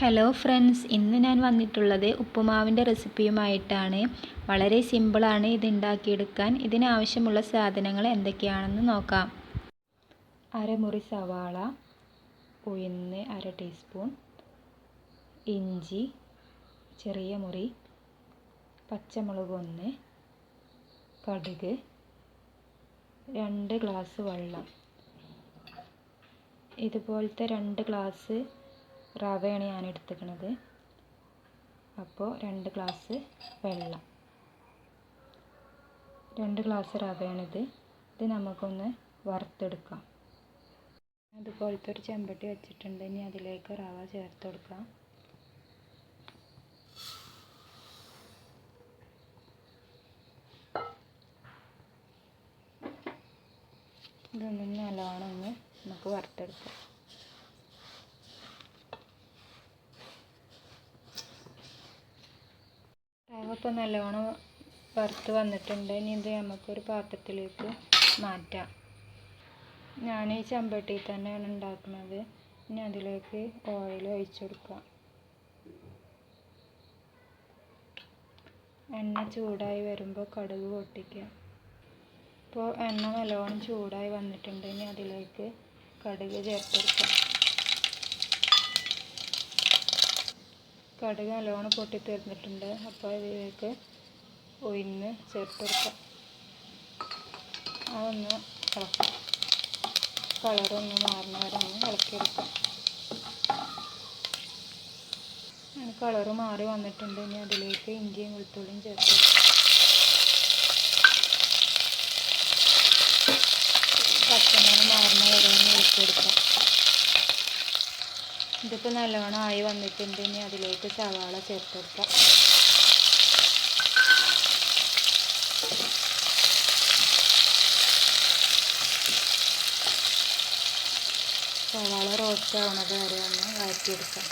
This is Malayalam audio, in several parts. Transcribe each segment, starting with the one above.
ഹലോ ഫ്രണ്ട്സ് ഇന്ന് ഞാൻ വന്നിട്ടുള്ളത് ഉപ്പുമാവിന്റെ റെസിപ്പിയുമായിട്ടാണ്. വളരെ സിമ്പിളാണ് ഇത് ഉണ്ടാക്കിയെടുക്കാൻ. ഇതിനാവശ്യമുള്ള സാധനങ്ങൾ എന്തൊക്കെയാണെന്ന് നോക്കാം. അരമുറി സവാള ഉഴുന്ന് അര ടീസ്പൂൺ ഇഞ്ചി ചെറിയ മുറി പച്ചമുളക് ഒന്ന് കടുക് രണ്ട് ഗ്ലാസ് വെള്ളം. ഇതുപോലത്തെ രണ്ട് ഗ്ലാസ് റവയാണ് ഞാൻ എടുത്തിക്കണത് അപ്പോൾ രണ്ട് ഗ്ലാസ് വെള്ളം. രണ്ട് ഗ്ലാസ് റവയാണിത്. ഇത് നമുക്കൊന്ന് വറുത്തെടുക്കാം. അതുപോലത്തെ ഒരു ചെമ്പട്ടി വെച്ചിട്ടുണ്ട്. ഇനി അതിലേക്ക് റവ ചേർത്ത് കൊടുക്കാം. ഇതൊന്നും നല്ലോണം ഒന്ന് നമുക്ക് വറുത്തെടുക്കാം. ഇപ്പോൾ നല്ലോണം വറുത്ത് വന്നിട്ടുണ്ട്. ഇനി ഇത് നമുക്കൊരു പാത്രത്തിലേക്ക് മാറ്റാം. ഞാൻ ഈ ചമ്പട്ടിയിൽ തന്നെയാണ് ഉണ്ടാക്കുന്നത്. ഇനി അതിലേക്ക് ഓയിൽ ഒഴിച്ചു കൊടുക്കാം. എണ്ണ ചൂടായി വരുമ്പോൾ കടുക് പൊട്ടിക്കുക ഇപ്പോൾ എണ്ണ നല്ലോണം ചൂടായി വന്നിട്ടുണ്ട്. ഇനി അതിലേക്ക് കടുക് ചേർത്ത് കൊടുക്കാം കടുക് നല്ലോണം പൊട്ടി തീർന്നിട്ടുണ്ട് അപ്പോൾ ഇതിലേക്ക് ഉഴുന്ന് ചേർത്ത് കൊടുക്കാം. അതൊന്ന് ഇളക്കാം. കളറൊന്ന് മാറുന്ന വരെ ഒന്ന് ഇളക്കിയെടുക്കാം കളറ് മാറി വന്നിട്ടുണ്ട്. ഇനി അതിലേക്ക് ഇഞ്ചിയും വെളുത്തുള്ളിയും ചേർത്ത് പച്ചമണം മാറുന്ന വരെ ഒന്ന് ഇളക്കിയെടുക്കാം ഇതിപ്പോൾ നല്ലോണം ആയി വന്നിട്ടുണ്ട്. ഇനി അതിലേക്ക് സവാള ചേർത്ത് കൊടുക്കാം. സവാള റോസ്റ്റ് ആവണത് വരെ ഒന്ന് വഴറ്റിയെടുക്കാം.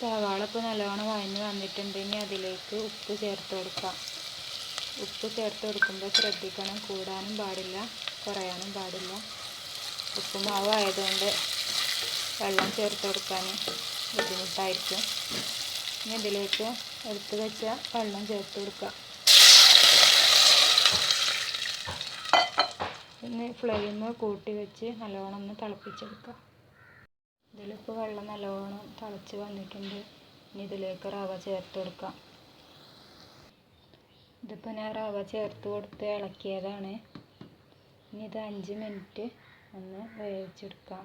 സവാള ഇപ്പോൾ നല്ലോണം വഴഞ്ഞ് വന്നിട്ടുണ്ട്. ഇനി അതിലേക്ക് ഉപ്പ് ചേർത്ത് കൊടുക്കാം. ഉപ്പ് ചേർത്ത് കൊടുക്കുമ്പോൾ ശ്രദ്ധിക്കണം. കൂടാനും പാടില്ല കുറയാനും പാടില്ല. ഉപ്പ് ആയതുകൊണ്ട് വെള്ളം ചേർത്ത് കൊടുക്കാൻ ബുദ്ധിമുട്ടായിരിക്കും. ഇനി ഇതിലേക്ക് എടുത്ത് വെച്ച വെള്ളം ചേർത്ത് കൊടുക്കുക. ഇനി ഫ്ലെയിം കൂട്ടി വെച്ച് നല്ലോണം ഒന്ന് തിളപ്പിച്ചെടുക്കുക. ഇതിലിപ്പോൾ വെള്ളം നല്ലോണം തിളച്ച് വന്നിട്ടുണ്ട്. ഇനി ഇതിലേക്ക് റവ ചേർത്ത് കൊടുക്കാം ഇതിപ്പോൾ ഞാൻ റവ ചേർത്ത് കൊടുത്ത് ഇളക്കിയതാണ്. ഇനി ഇത് അഞ്ച് മിനിറ്റ് ഒന്ന് വേവിച്ചെടുക്കാം.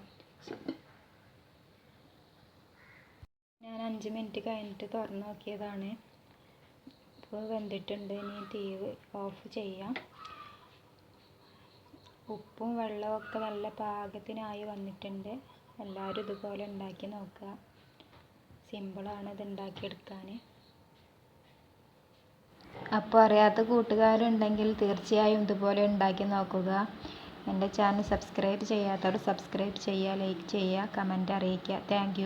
ഞാൻ അഞ്ച് മിനിറ്റ് കഴിഞ്ഞിട്ട് തുറന്ന് നോക്കിയതാണ്. ഇപ്പോൾ വെന്തിട്ടുണ്ട്. ഇനി തീ ഓഫ് ചെയ്യാം. ഉപ്പും വെള്ളമൊക്കെ നല്ല പാകത്തിനായി വന്നിട്ടുണ്ട്. എല്ലാവരും ഇതുപോലെ ഉണ്ടാക്കി നോക്കുക. സിമ്പിളാണ് ഇത് ഉണ്ടാക്കിയെടുക്കാൻ. അപ്പോൾ അറിയാത്ത കൂട്ടുകാരുണ്ടെങ്കിൽ തീർച്ചയായും ഇതുപോലെ ഉണ്ടാക്കി നോക്കുക. എന്റെ ചാനൽ സബ്സ്ക്രൈബ് ചെയ്യാത്തവർ സബ്സ്ക്രൈബ് ചെയ്യുക ലൈക്ക് ചെയ്യുക കമന്റ് അറിയിക്കുക. താങ്ക്